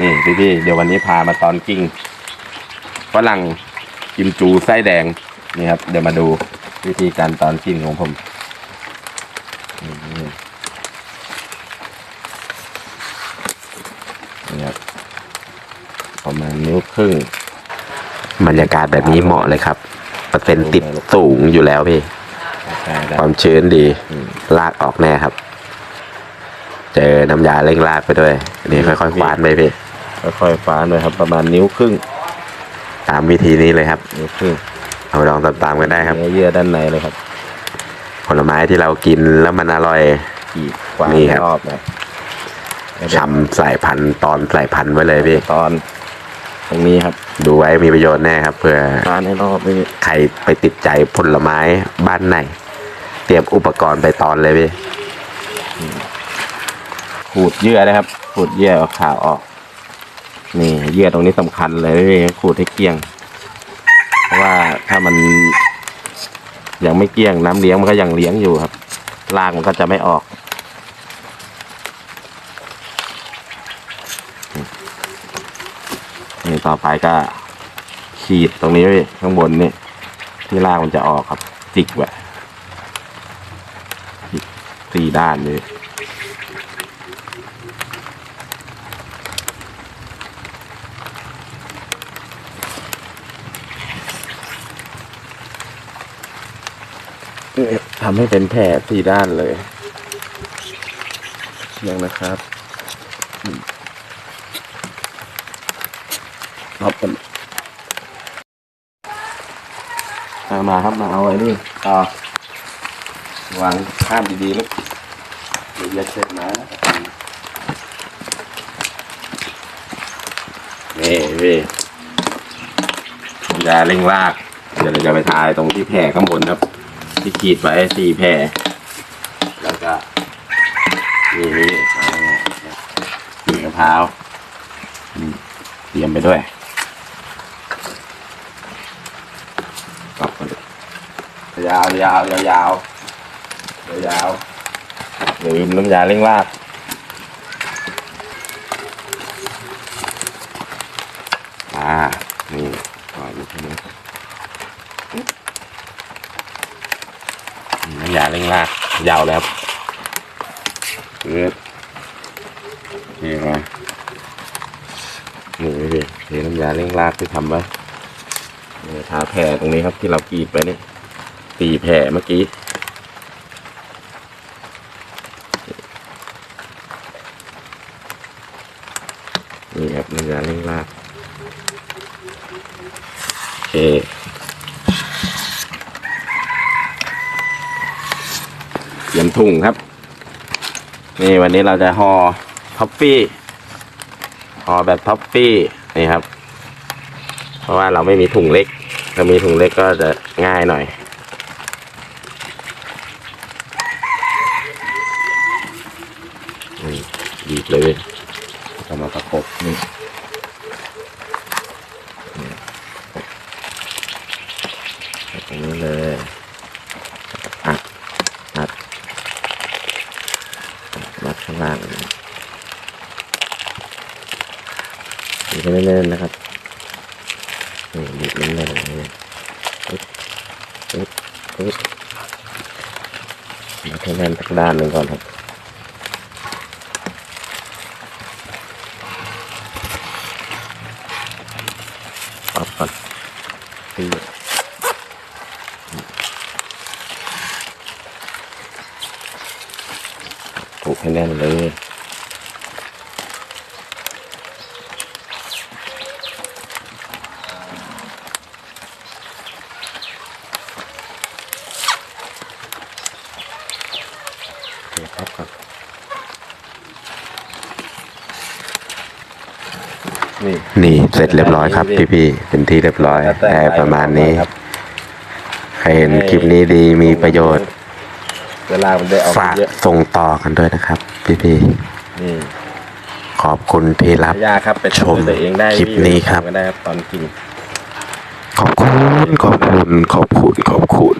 นี่พี่พี่ๆเดี๋ยววันนี้พามาตอนกิ้งฝรั่งกิมจูไส้แดงนี่ครับ เดี๋ยวมาดูวิธีการตอนกิ้งของผมนี่นี่ครับประมาณนิ้วครึ่งบรรยากาศแบบนี้เหมาะเลยครับเปอร์เซ็นต์ติดสูงอยู่แล้วพี่ใช่ได้ความชื้นดีอืมลากออกแน่ครับ เจอน้ำยาเร่งลากไปด้วยนี่ค่อยๆควานไปพี่ค่อยๆฟ้าหน่อยครับ ประมาณนิ้วครึ่ง ตามวิธีนี้เลยครับนิ้วครึ่งเอาลองตามๆกันได้ครับเนื้อเยื่อด้านในเลยครับ ผลไม้ที่เรากินแล้วมันอร่อยขีดกวางนี่ครับรอบนะชำสายพันธุ์ตอนสายพันธุ์ไว้เลยพี่ตอนตรงนี้ครับ ดูไว้มีประโยชน์แน่ครับเพื่อฟ้าให้รอบนี่ใครไปติดใจผลไม้บ้านไหน เตรียมอุปกรณ์ไปตอนเลยพี่ ขูดเยื่อนะครับ ขูดเยื่อเอาขาวออก นี่เยื่อตรงนี้สำคัญเลยพี่ขูดให้เกลี้ยง เพราะว่าถ้ามันยังไม่เกลี้ยงน้ำเลี้ยงมันก็ยังเลี้ยงอยู่ครับรากมันก็จะไม่ออก นี่ต่อไปก็ขีดตรงนี้ไว้ข้างบนนี่ที่รากมันจะออกครับจิกไว้จิกสี่ด้านเลย ทำให้เป็นแผลสี่ด้านเลยยังนะครับรับกันเอามาครับมาเอาไอ้นี่ต่อวางข้ามดีๆลูกเดี๋ยวอย่าเสร็จนะนี่พี่ยาเร่งราก เดี๋ยวเราจะไปทายตรงที่แผ่ข้างบนครับ ที่ขีดไว้สี่แผ่แล้วก็นี่นี่เอานี่มะพร้าวเตรียมไปด้วยกลับมายาวยาวยาวยาวยาวอย่าลืมน้ำยาเร่งรากอ่า นี่ก่อนใช่ไหม น้ำยาเร่งรากยาวแล้วเลือดนี่มานี่พี่เทน้ำยาเร่งรากที่ทำไว้ทาแผลตรงนี้ครับที่เรากรีดไปนี่ตีแผลเมื่อกี้นี่ครับน้ำยาเร่งรากโอเค เตรียม ถุงครับ นี่วันนี้เราจะห่อท็อฟฟี่ห่อแบบท็อฟฟี่นี่ครับ เพราะว่าเราไม่มีถุงเล็กถ้ามีถุงเล็กก็จะง่ายหน่อยนี่บีบเลยจะมาประกบนี่ ตรงนี้เลยอัดอัดมัดข้างล่างบีบให้ แน่นๆนะครับนี่บีบแน่นๆเลยปึ๊บปึ๊บปึ๊บมัดให้แน่นสักด้านหนึ่งก่อนครับปับก่อนตีผูกให้แน่นเลย คครับครับ นี่นี่เสร็จเรียบร้อยครับ พี่ๆเป็นที่เรียบร้อยแต่ประมาณนี้ครับใครเห็นคลิปนี้ดีมีประโยชน์เวลามันได้ออกฝากเยอะส่งต่อกันด้วยนะครับ พี่นี่ๆขอบคุณที่รับยาครับไปชมทำด้วยตัวเองได้คลิปนี้ครับก็ได้ครับตอนกินขอบคุณขอบคุณขอบคุณขอบคุณ